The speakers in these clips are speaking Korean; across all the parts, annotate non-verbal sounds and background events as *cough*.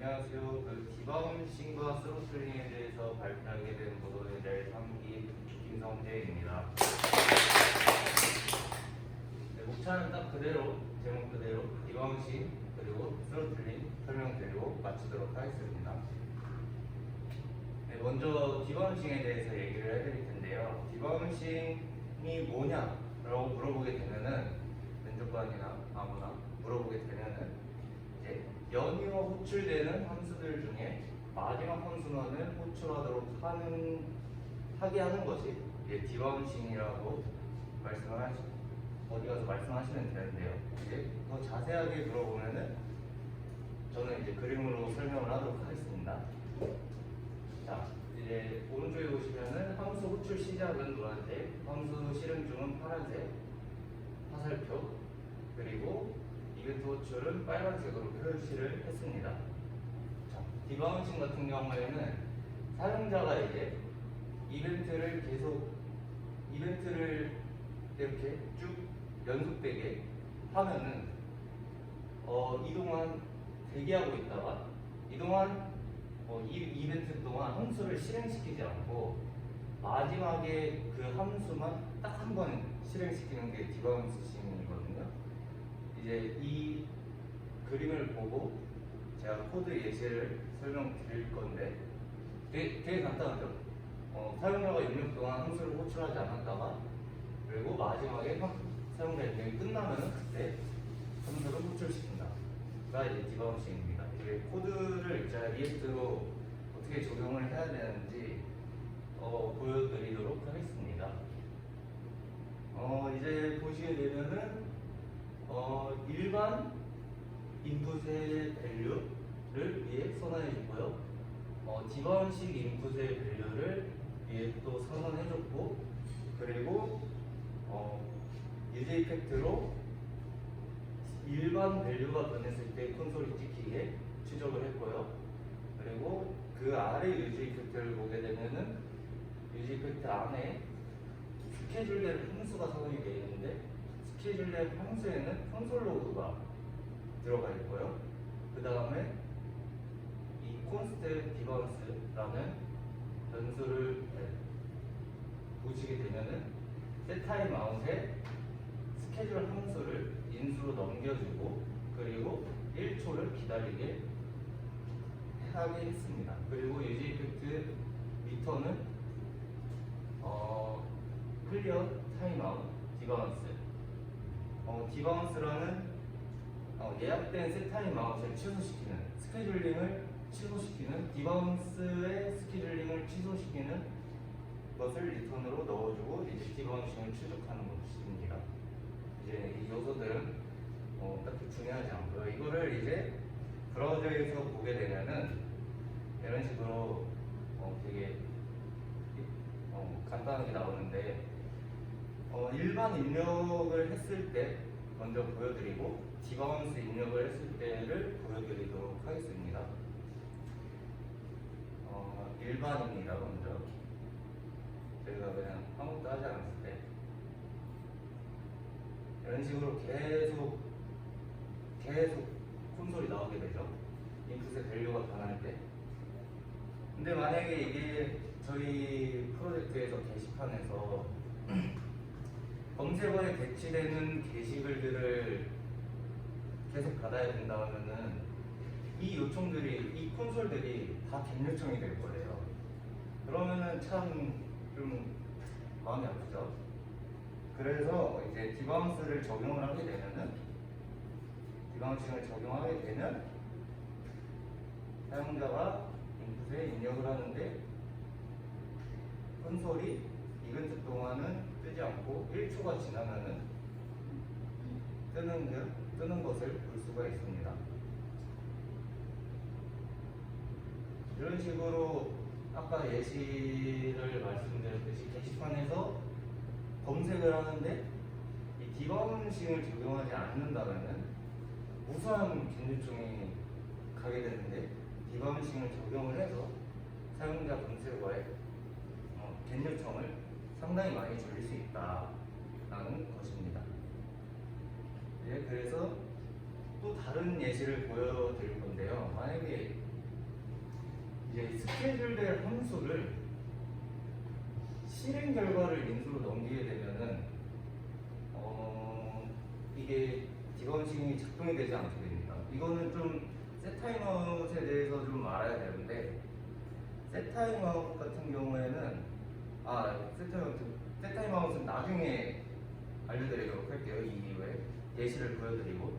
안녕하세요. 그 디바운싱과 스로틀링에 대해서 발표하게 된 보도에 대해 3기 김성재입니다. 네, 목차는 딱 그대로 제목 그대로 디바운싱 그리고 스로틀링 설명드리고 마치도록 하겠습니다. 네, 먼저 디바운싱에 대해서 얘기를 해드릴 텐데요. 디바운싱이 뭐냐라고 물어보게 되면은 면접관이나 아무나 물어보게 되면은 연이어 호출되는 함수들 중에 마지막 함수만을 호출하도록 하는 하게 하는 것이 이제 디바운싱이라고 말씀을 하시 어디 가서 말씀하시면 되는데요. 이제 더 자세하게 물어보면은 저는 이제 그림으로 설명을 하도록 하겠습니다. 자, 이제 오른쪽에 보시면은 함수 호출 시작은 노란색, 함수 실행 중은 파란색, 화살표, 그리고 이 벤트 호출은 빨간색으로 표시를 했습니다. 자, 디바운싱 같은 경우에는 사용자가 이제 이벤트를 계속 이벤트를 이렇게 쭉 연속되게 하면은 어, 이동안 대기하고 있다가 이동안 어, 이 이벤트 동안 함수를 실행시키지 않고 마지막에 그 함수만 딱 한 번 실행시키는 게 디바운싱이거든요. 이제 이 그림을 보고 제가 코드 예시를 설명드릴 건데 되게, 되게 간단하죠. 어, 사용자가 입력 동안 함수를 호출하지 않았다가 그리고 마지막에 함- 사용자 입력이 끝나면 그때 함수를 호출시킨다가 이제 디바운싱입니다. 이게 코드를 제가 리액트로 어떻게 적용을 해야 되는지 어, 보여드리도록 하겠습니다. 어, 이제 보시게 되면은 어, 일반 인풋의 밸류를 위해 선언해 줬고요. 어, 디바운식 인풋의 밸류를 위해 또 선언해 줬고 그리고 어, 유즈 이펙트로 일반 밸류가 변했을 때 콘솔이 찍히게 추적을 했고요. 그리고 그 아래 유즈 이펙트를 보게 되면은 유즈 이펙트 안에 스케줄된 함수가 선언이 되어 있는데 스케줄된 함수에는 콘솔 로그가 들어가 있고요. 그 다음에 이 콘스트 디바운스라는 변수를 네, 보시게 되면은 setTime out에 스케줄 함수를 인수로 넘겨주고 그리고 1초를 기다리게 하게 했습니다. 그리고 유즈 이펙트 리턴은 어, 클리어 타임아웃 디바운스 어, 디바운스라는 어, 예약된 셋타임 아웃을 취소시키는 스케줄링을 취소시키는 디바운스의 스케줄링을 취소시키는 것을 리턴으로 넣어주고 이제 디바운싱을 추적하는 것입니다. 이제 이 요소들은 어, 딱히 중요하지 않고요. 이거를 이제 브라우저에서 보게 되면은 이런 식으로 어, 되게 어, 간단하게 나오는데 어, 일반 입력을 했을 때 먼저 보여드리고 디바운스 입력을 했을 때를 보여드리도록 하겠습니다. 어, 일반입니다 먼저 저희가 그냥 아무것도 하지 않았을 때 이런 식으로 계속 계속 콘솔이 나오게 되죠. 인풋의 밸류가 변할 때. 근데 만약에 이게 저희 프로젝트에서 게시판에서 *clears throat* 검색어에 배치되는 게시글들을 계속 받아야 된다 하면은 이 요청들이 이 콘솔들이 다 갱 요청이 될 거예요. 그러면은 참 좀 마음이 아프죠. 그래서 이제 디바운스를 적용을 하게 되면은 디바운싱을 적용하게 되면 사용자가 인풋에 입력을 하는데 콘솔이 이벤트 동안은 뜨지 않고 1초가 지나면은 뜨는, 게- 뜨는 것을 볼 수가 있습니다. 이런 식으로 아까 예시를 말씀드렸듯이 게시판에서 검색을 하는데 이 디바운싱을 적용하지 않는다면 무수한 갱요청이 가게 되는데 디바운싱을 적용을 해서 사용자 검색어에 어, 갱요청을 상당히 많이 줄일 수 있다라는 것입니다. 네, 그래서 또 다른 예시를 보여드릴 건데요. 만약에 이제 스케줄될 함수를 실행 결과를 인수로 넘기게 되면은 어 이게 디버싱이 작동이 되지 않게 됩니다. 이거는 좀 세타임아웃에 대해서 좀 알아야 되는데 세타임아웃 같은 경우에는 아 세타임아웃 세타임아웃은 나중에 알려드리도록 할게요. 이 이후에 예시를 보여드리고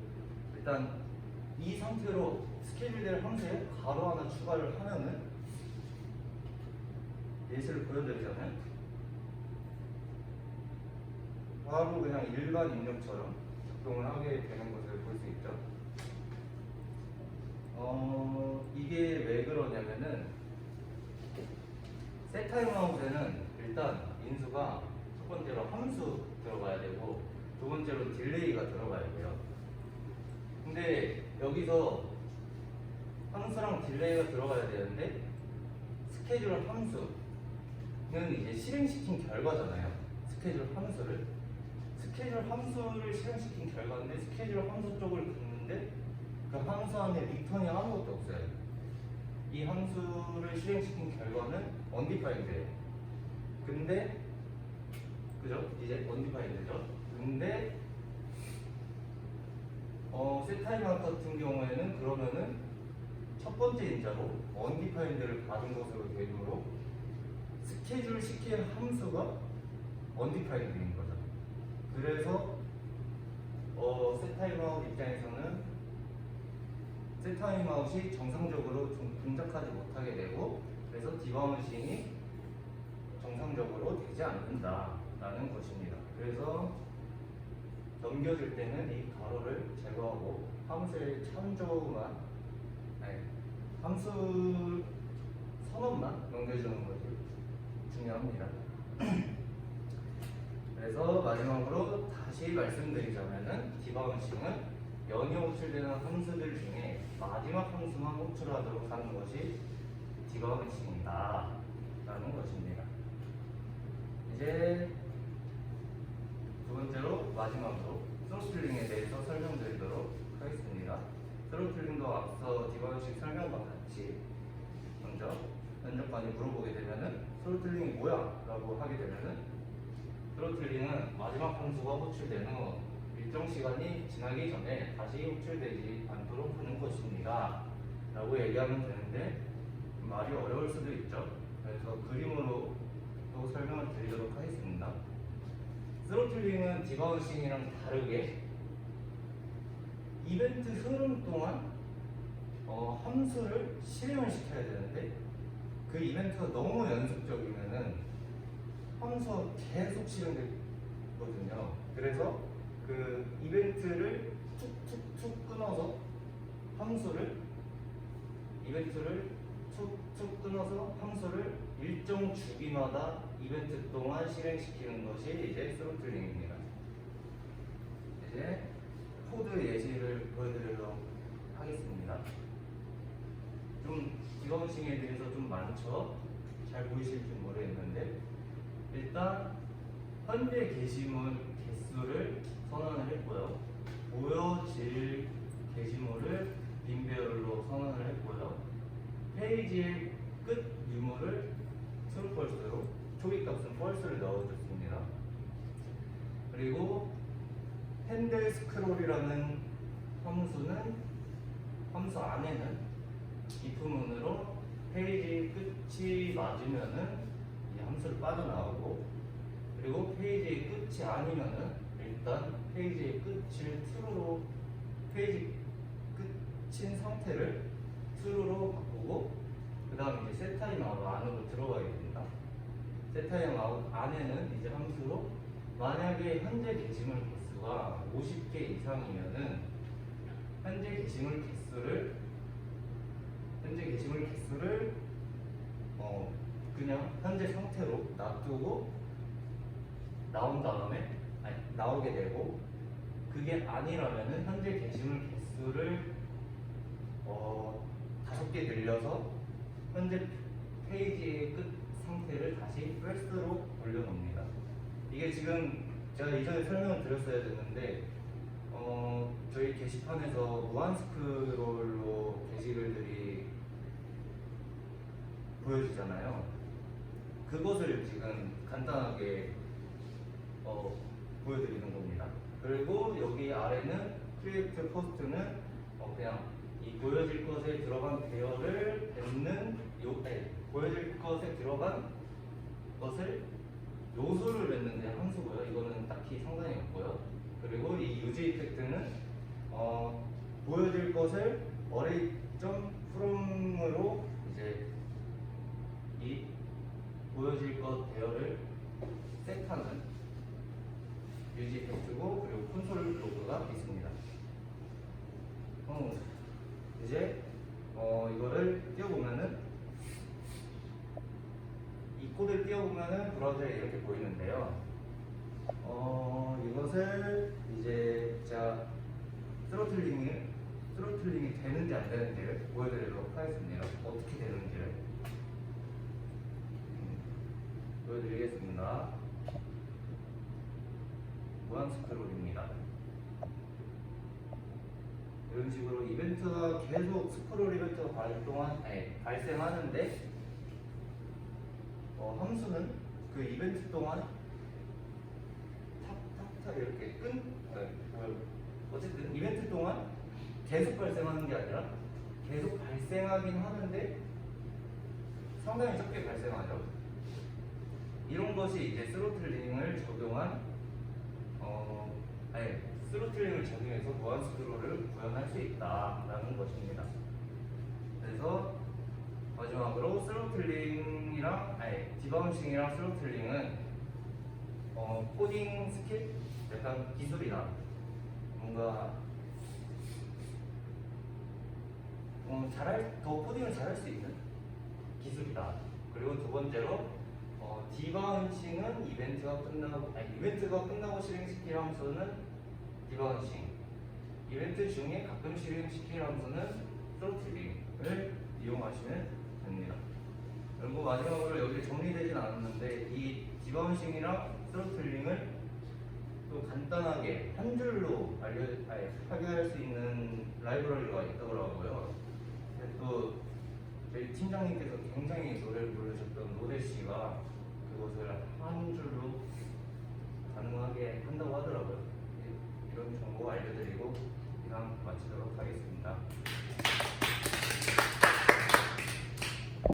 일단 이 상태로 스케줄될 함수에 가로 하나 추가를 하면은 예시를 보여드리자면 바로 그냥 일반 입력처럼 작동을 하게 되는 것을 볼 수 있죠. 어 이게 왜 그러냐면은 세타임 아웃에는 일단 인수가 첫 번째로 함수 들어가야 되고 두 번째로 딜레이가 들어가야 돼요. 근데 여기서 함수랑 딜레이가 들어가야 되는데 스케줄 함수는 이제 실행시킨 결과잖아요. 스케줄 함수를 스케줄 함수를 실행시킨 결과인데 스케줄 함수 쪽을 긋는데 그 함수 안에 리턴이 아무것도 없어요. 이 함수를 실행시킨 결과는 undefined예요. 근데 그죠? 이제 undefined죠. 근데 어, 세타임아웃 같은 경우에는 그러면은 첫 번째 인자로 undefined를 받은 것으로 되므로 스케줄 시킬 함수가 undefined인 거죠. 그래서 어, 세타임아웃 입장에서는 세타임아웃이 정상적으로 좀 동작하지 못하게 되고 그래서 디바운싱이 정상적으로 되지 않는다 라는 것입니다. 그래서 넘겨줄 때는 이 가로를 제거하고 함수의 참조만 아니, 함수 선언만 넘겨주는 것이 중요합니다. *clears throat* 그래서 마지막으로 다시 말씀드리자면은 디바운싱은 연이어 호출되는 함수들 중에 마지막 함수만 호출하도록 하는 것이 디바운싱이다 라는 것입니다. 이제 두 번째로 마지막으로 스로틀링에 대해서 설명드리도록 하겠습니다. 스로틀링도 앞서 디바운싱 설명과 같이 먼저 면접관이 물어보게 되면은 스로틀링이 뭐야? 라고 하게 되면은 스로틀링은 마지막 함수가 호출된 후 일정 시간이 지나기 전에 다시 호출되지 않도록 하는 것입니다. 라고 얘기하면 되는데 말이 어려울 수도 있죠. 그래서 그림으로 또 설명을 드리도록 하겠습니다. 스로틀링은 디바운싱이랑 다르게 이벤트 흐름 동안 어, 함수를 실행을 시켜야 되는데 그 이벤트가 너무 연속적이면은 함수가 계속 실행되거든요. 그래서 그 이벤트를 툭툭툭 끊어서 함수를 이벤트를 툭툭 끊어서 함수를 일정 주기마다 이벤트 동안 실행시키는 것이 이제 스로틀링입니다. 이제 코드 예시를 보여드리도록 하겠습니다. 좀 디버싱에 대해서 좀 많죠? 잘 보이실지 모르겠는데 일단 현재 게시물 개수를 선언을 했고요. 보여질 게시물을 빈배열로 선언을 했고요. 페이지의 끝 유무를 트루 펄스로 초기값은 펄스를 넣어줬습니다. 그리고 핸들 스크롤이라는 함수는 함수 안에는 if문으로 페이지 끝이 맞으면은 이 함수를 빠져나오고 그리고 페이지의 끝이 아니면은 일단 페이지의 끝을 true로 페이지 끝인 상태를 true로 바꾸고 그 다음 이제 setTimeout 안으로 들어가야 됩니다. setTimeout 안에는 이제 함수로 만약에 현재 게시물 개수가 50개 이상이면은 현재 게시물 개수를 현재 게시물 개수를 어 그냥 현재 상태로 놔두고 나온 다음에 아니, 나오게 되고 그게 아니라면은 현재 게시물 개수를 어 다섯 개 늘려서 현재 페이지의 끝 상태를 다시 플스로 올려놓습니다. 이게 지금 제가 이전에 설명을 드렸어야 됐는데 어 저희 게시판에서 무한 스크롤로 게시글들이 보여지잖아요. 그것을 지금 간단하게 어, 보여드리는 겁니다. 그리고 여기 아래는 크리에이트 포스트는 어, 그냥 이 보여질 것에 들어간 배열을 뱉는 요 아니, 보여질 것에 들어간 것을 요소를 맺는 데 함수고요. 이거는 딱히 상관이 없고요. 그리고 이 유지 이펙트는 어, 보여질 것을 어레이 점 from으로 이제 이 보여질 것 배열을 셋하는 유지 이펙트고 그리고 콘솔 로그가 있습니다. 어, 이제 어, 이거를 띄워보면은 이 코드를 띄워보면은 브라우저에 이렇게 보이는데요. 어, 이것을 이제 자 스로틀링이 스로틀링이 되는지 안 되는지를 보여드리도록 하겠습니다. 어떻게 되는지를 음, 보여드리겠습니다. 무한 스크롤입니다. 이런 식으로 이벤트가 계속 스크롤 이벤트가 발동한 아니, 발생하는데 어, 함수는 그 이벤트 동안 탁탁탁 이렇게 끈 네, 뭐, 어쨌든 이벤트 동안 계속 발생하는 게 아니라 계속 발생하긴 하는데 상당히 적게 발생하죠. 이런 것이 이제 스로틀링을 적용한 어 아니 스로틀링을 적용해서 무한 스크롤을 구현할 수 있다라는 것입니다. 그래서 마지막으로 스로틀링이랑 아니 디바운싱이랑 스로틀링은 어, 코딩 스킬 약간 기술이나 뭔가 어, 잘할 더 코딩을 잘할 수 있는 기술이다. 그리고 두 번째로 어, 디바운싱은 이벤트가 끝나고 아니 이벤트가 끝나고 실행시킬 함수는 디바운싱. 이벤트 중에 가끔 실행시킬 함수는 스로틀링을 이용하시면 됩니다. 그리고 뭐 마지막으로 여기 정리되진 않았는데 이 디바운싱이랑 스로틀링을 또 간단하게 한 줄로 알려 아니, 파괴할 수 있는 라이브러리가 있더라고요. 또 저희 팀장님께서 굉장히 노래를 부르셨던 노래 씨가 그것을 한 줄로 가능하게 한다고 하더라고요. 예, 이런 정보 알려드리고 이상 마치도록 하겠습니다.